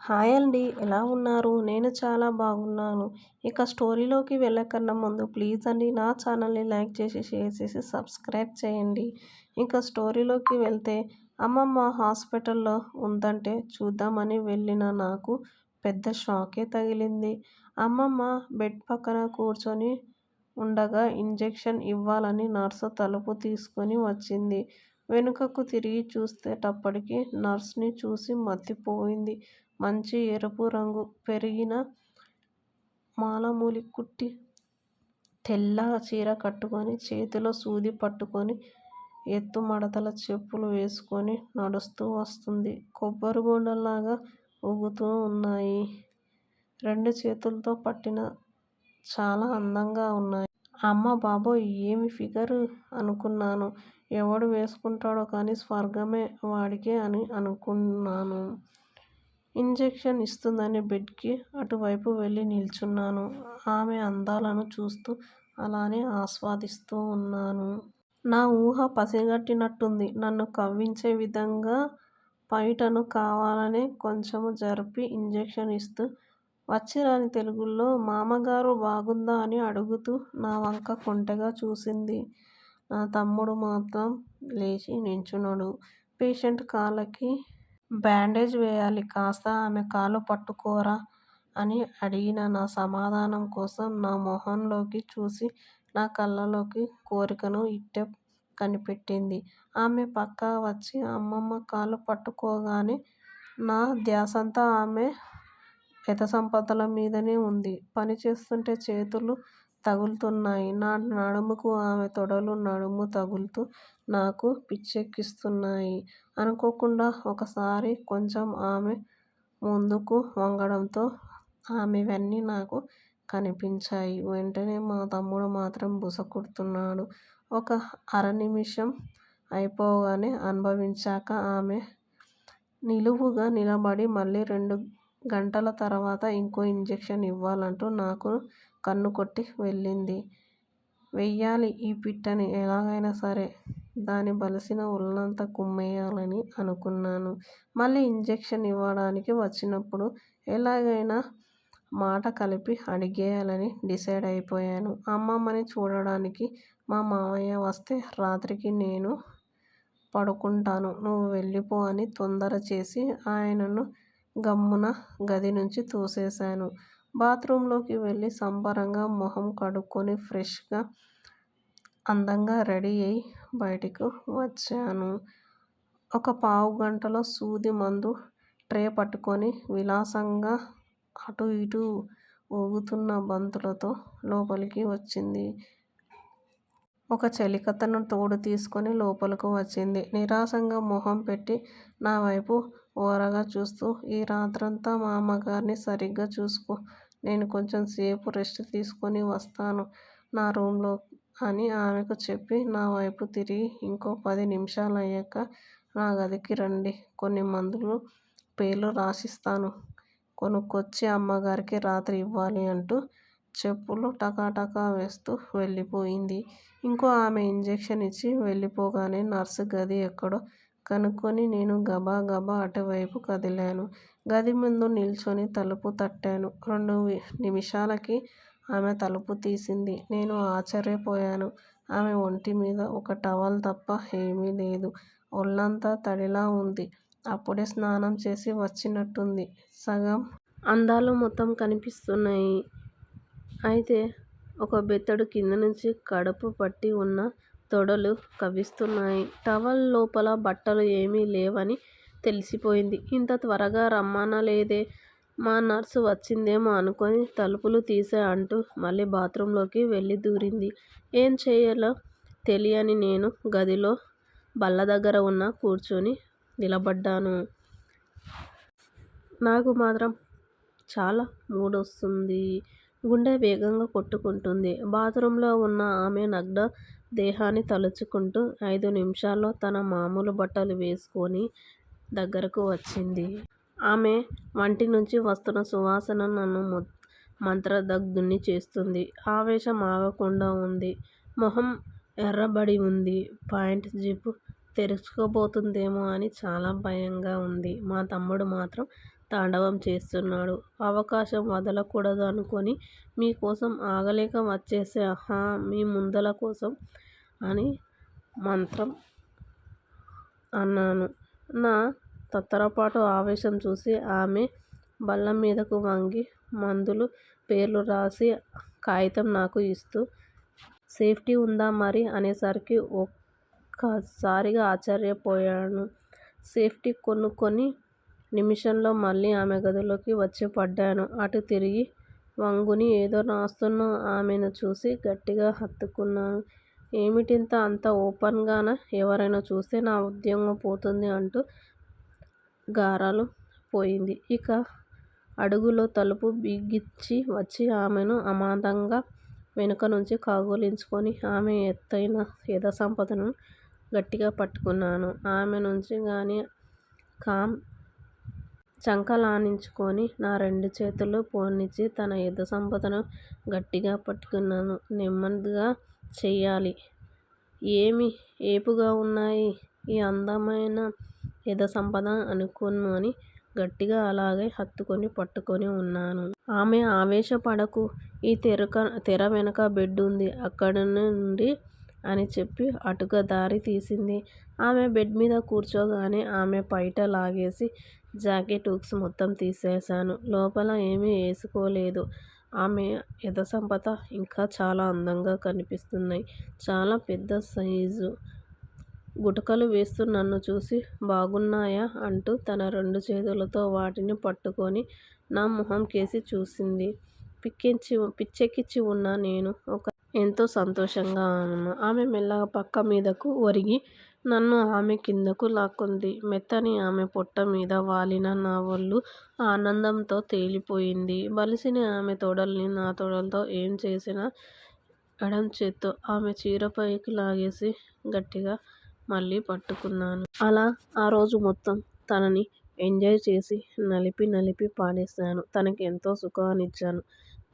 Hi అండి ఎలా ఉన్నారు? నేను చాలా బాగున్నాను. ఇక స్టోరీలోకి వెళ్ళకన్నా ముందు ప్లీజ్ అండి నా ఛానల్ని లైక్ చేసి షేర్ చేసి సబ్స్క్రైబ్ చేయండి. ఇంకా స్టోరీలోకి వెళ్తే అమ్మమ్మ హాస్పిటల్లో ఉందంటే చూద్దామని వెళ్ళిన నాకు పెద్ద షాకే తగిలింది. అమ్మమ్మ బెడ్ పక్కన కూర్చొని ఉండగా ఇంజెక్షన్ ఇవ్వాలని నర్సు తలుపు తీసుకొని వచ్చింది. వెనుకకు తిరిగి చూసేటప్పటికి నర్స్ని చూసి మతిపోయింది మంచి ఎరుపు రంగు పెరిగిన మాలమూలి కుట్టి తెల్ల చీర కట్టుకొని చేతిలో సూది పట్టుకొని ఎత్తు మడతల చెప్పులు వేసుకొని నడుస్తూ వస్తుంది. కొబ్బరి బోండంలాగా ఊగుతూ ఉన్నాయి. రెండు చేతులతో పట్టిన చాలా అందంగా ఉన్నాయి. అమ్మ బాబోయ్ ఏమి ఫిగర్ అనుకున్నాను. ఎవడు వేసుకుంటాడో కానీ స్వర్గమే వాడికే అని అనుకున్నాను. ఇంజెక్షన్ ఇస్తుందని బెడ్కి అటువైపు వెళ్ళి నిల్చున్నాను. ఆమె అందాలను చూస్తూ అలానే ఆస్వాదిస్తూ ఉన్నాను. నా ఊహ పసిగట్టినట్టుంది. నన్ను కవ్వించే విధంగా పైటను కావాలనే కొంచెం జరిపి ఇంజెక్షన్ ఇస్తూ వచ్చిరాని తెలుగులో మామగారూ బాగుందా అని అడుగుతూ నా వంక కొంటెగా చూసింది. నా తమ్ముడు మాత్రం లేచి నిల్చున్నాడు. పేషెంట్ కాళ్ళకి బ్యాండేజ్ వేయాలి. కాస్త ఆమె కాలు పట్టుకోరా అని అడిగిన నా సమాధానం కోసం నా మొహంలోకి చూసి నా కళ్ళలోకి కోరికను ఇట్టే కనిపెట్టింది. ఆమె పక్క వచ్చి అమ్మమ్మ కాలు పట్టుకోగానే నా ధ్యాసంతా ఆమె పెదసంపదల మీదనే ఉంది. పని చేస్తుంటే చేతులు తగులుతున్నాయి. నా నడుముకు ఆమె తొడలు నడుము తగులుతూ నాకు పిచ్చెక్కిస్తున్నాయి. అనుకోకుండా ఒకసారి కొంచెం ఆమె ముందుకు వంగడంతో ఆమెవన్నీ నాకు కనిపించాయి. వెంటనే మా తమ్ముడు మాత్రం బుస కొడుతున్నాడు. ఒక అర నిమిషం అయిపోగానే అనుభవించాక ఆమె నిలువుగా నిలబడి మళ్ళీ రెండు గంటల తర్వాత ఇంకో ఇంజెక్షన్ ఇవ్వాలంటూ నాకు కన్ను కొట్టి వెళ్ళింది. వెయ్యాలి ఈ పిట్టని ఎలాగైనా సరే దాని బలిసిన ఒళ్ళంతా కుమ్మేయాలని అనుకున్నాను. మళ్ళీ ఇంజెక్షన్ ఇవ్వడానికి వచ్చినప్పుడు ఎలాగైనా మాట కలిపి అడిగేయాలని డిసైడ్ అయిపోయాను. అమ్మమ్మని చూడడానికి మా మామయ్య వస్తే రాత్రికి నేను పడుకుంటాను. నువ్వు వెళ్ళిపో అని తొందర చేసి ఆయనను గమ్మున గది నుంచి తోసేశాను. బాత్ రూమ్లోకి వెళ్ళి సంబరంగా మొహం కడుక్కొని ఫ్రెష్గా అందంగా రెడీ అయి బయటికి వచ్చాను. ఒక పావు గంటలో సూది మందు ట్రే పట్టుకొని విలాసంగా అటు ఇటు ఊగుతున్న బంతులతో లోపలికి వచ్చింది. ఒక చెలికత్తెను తోడు తీసుకొని లోపలకు వచ్చింది. నిరాశంగా మొహం పెట్టి నా వైపు ఓరగా చూస్తూ ఈ రాత్రంతా మా అమ్మగారిని సరిగ్గా చూసుకో. నేను కొంచెం సేపు రెస్ట్ తీసుకొని వస్తాను నా రూమ్లో అని ఆమెకు చెప్పి నా వైపు తిరిగి ఇంకో పది నిమిషాలయ్యాక నా గదికి రండి. కొన్ని మందులు పేర్లు రాసిస్తాను. కొనుక్కొచ్చి అమ్మగారికి రాత్రి ఇవ్వాలి అంటూ చెప్పులు టకాటకా వేస్తూ వెళ్ళిపోయింది. ఇంకో ఆమె ఇంజెక్షన్ ఇచ్చి వెళ్ళిపోగానే నర్సు గది ఎక్కడో కనుక్కొని నేను గబా గబా అటువైపు కదిలాను. గది ముందు నిల్చొని తలుపు తట్టాను. రెండు నిమిషాలకి ఆమె తలుపు తీసింది. నేను ఆశ్చర్యపోయాను. ఆమె ఒంటి మీద ఒక టవల్ తప్ప ఏమీ లేదు. ఒళ్ళంతా తడిలా ఉంది. అప్పుడే స్నానం చేసి వచ్చినట్టుంది. సగం అందాలు మొత్తం కనిపిస్తున్నాయి. అయితే ఒక బెత్తడు కింద నుంచి కడుపు పట్టి ఉన్న తొడలు కవ్విస్తున్నాయి. టవల్ లోపల బట్టలు ఏమీ లేవని తెలిసిపోయింది. ఇంత త్వరగా రమ్మనలేదే. మా నర్సు వచ్చిందేమో అనుకొని తలుపులు తీసే అంటూ మళ్ళీ బాత్రూంలోకి వెళ్ళి దూరింది. ఏం చేయాలో తెలియని నేను గదిలో బల్ల దగ్గర ఉన్న కూర్చొని నిలబడ్డాను. నాకు మాత్రం చాలా మూడొస్తుంది. గుండె వేగంగా కొట్టుకుంటుంది బాత్రూంలో ఉన్న ఆమె నగ్న దేహాన్ని తలుచుకుంటూ ఐదు నిమిషాల్లో తన మామూలు బట్టలు వేసుకొని దగ్గరకు వచ్చింది. ఆమె వంటి నుంచి వస్తున్న సువాసన నన్ను మంత్రదగ్ధుడ్ని చేస్తుంది. ఆవేశం ఆగకుండా ఉంది. మొహం ఎర్రబడి ఉంది. పాయింట్ జిప్ తెరుచుకుపోతుందేమో అని చాలా భయంగా ఉంది. మా తమ్ముడు మాత్రం తాండవం చేస్తున్నాడు. అవకాశం వదలకూడదు అనుకుని మీకోసం ఆగలేక వచ్చేశా హా మీ ముందల కోసం అని మంత్రం అన్నాను. నా తత్తరపాటు ఆవేశం చూసి ఆమె బల్లమీదకు వంగి మందులు పేర్లు రాసి కాగితం నాకు ఇస్తూ సేఫ్టీ ఉందా మరి అనేసరికి ఒక్కసారిగా ఆశ్చర్యపోయాను. సేఫ్టీ కొనుక్కొని నిమిషంలో మళ్ళీ ఆమె గదిలోకి వచ్చి పడ్డాను అటు తిరిగి వంగుని ఏదో రాస్తున్న ఆమెను చూసి గట్టిగా హత్తుకున్నాను. ఏమిటింత అంత ఓపెన్గాన ఎవరైనా చూస్తే నా ఉద్యోగం పోతుంది అంటూ గారాలు పోయింది. ఇక అడుగులో తలుపు బిగించి వచ్చి ఆమెను అమాంతంగా వెనుకనుంచి కౌగిలించుకుని ఆమె ఎత్తయిన సంపదను గట్టిగా పట్టుకున్నాను. ఆమె నుంచి కానీ కామ్ చంకలానించుకొని నా రెండు చేతులూ పోనిచ్చి తన ఎదసంపను గట్టిగా పట్టుకున్నాను. నెమ్మదిగా చెయ్యాలి. ఏమి ఏపుగా ఉన్నాయి ఈ అందమైన ఎదసంప అనుకుని గట్టిగా అలాగే హత్తుకుని పట్టుకుని ఉన్నాను. ఆమె ఆవేశపడకు ఈ తెర వెనక బెడ్ ఉంది అక్కడుండండి అని చెప్పి అటుగా దారి తీసింది. ఆమె బెడ్ మీద కూర్చోగానే ఆమె పైట లాగేసి జాకెట్ హుక్స్ మొత్తం తీసేశాను. లోపల ఏమీ వేసుకోలేదు ఆమె ఎదసంప ఇంకా చాలా అందంగా కనిపిస్తున్నాయి. చాలా పెద్ద సైజు గుటకలు వేస్తూ నన్ను చూసి బాగున్నాయా అంటూ తన రెండు చేతులతో వాటిని పట్టుకొని నా మొహంకేసి చూసింది. పిక్కించి పిచ్చెక్కిచ్చి ఉన్న నేను ఒక ఎంతో సంతోషంగా ఉన్నాను ఆమె మెల్లగా పక్క మీదకు ఒరిగి నన్ను ఆమె కిందకు లాక్కుంది. మెత్తని ఆమె పొట్ట మీద వాలిన నా ఒళ్ళు ఆనందంతో తేలిపోయింది. బలిసిన ఆమె తొడల్ని నా తొడలతో ఏం చేసినా ఎడం చేత్తో ఆమె చీరపైకి లాగేసి గట్టిగా మళ్ళీ పట్టుకున్నాను. అలా ఆ రోజు మొత్తం తనని ఎంజాయ్ చేసి నలిపి నలిపి పాడేశాను. తనకి ఎంతో సుఖాన్నిచ్చాను.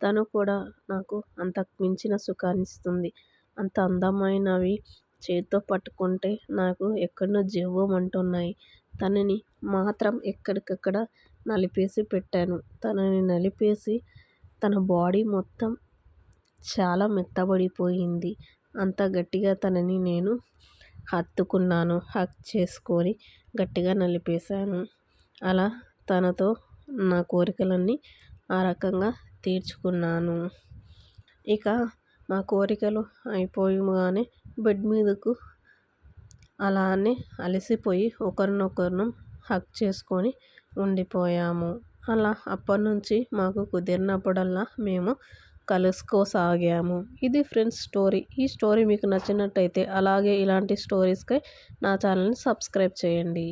తను కూడా నాకు అంతకు మించిన సుఖాన్నిస్తుంది. అంత అందమైనవి చేతితో పట్టుకుంటే నాకు ఎక్కడనో జీవమంటున్నాయి తనని మాత్రం ఎక్కడికక్కడ నలిపేసి పెట్టాను. తనని నలిపేసి తన బాడీ మొత్తం చాలా మెత్తబడిపోయింది. అంత గట్టిగా తనని నేను హత్తుకున్నాను. హక్ చేసుకొని గట్టిగా నలిపేశాను. అలా తనతో నా కోరికలన్నీ ఆ రకంగా తీర్చుకున్నాను. ఇక మా కోరికలు అయిపోగానే బెడ్ మీదకు అలానే అలసిపోయి ఒకరినొకరం హక్ చేసుకొని ఉండిపోయాము. అలా అప్పట్నుంచీ మాకు కుదిరినప్పుడల్లా మేము కలుసుకోసాగాము. ఇది ఫ్రెండ్స్ స్టోరీ. ఈ స్టోరీ మీకు నచ్చినట్టయితే అలాగే ఇలాంటి స్టోరీస్కి నా ఛానల్ని సబ్స్క్రైబ్ చేయండి.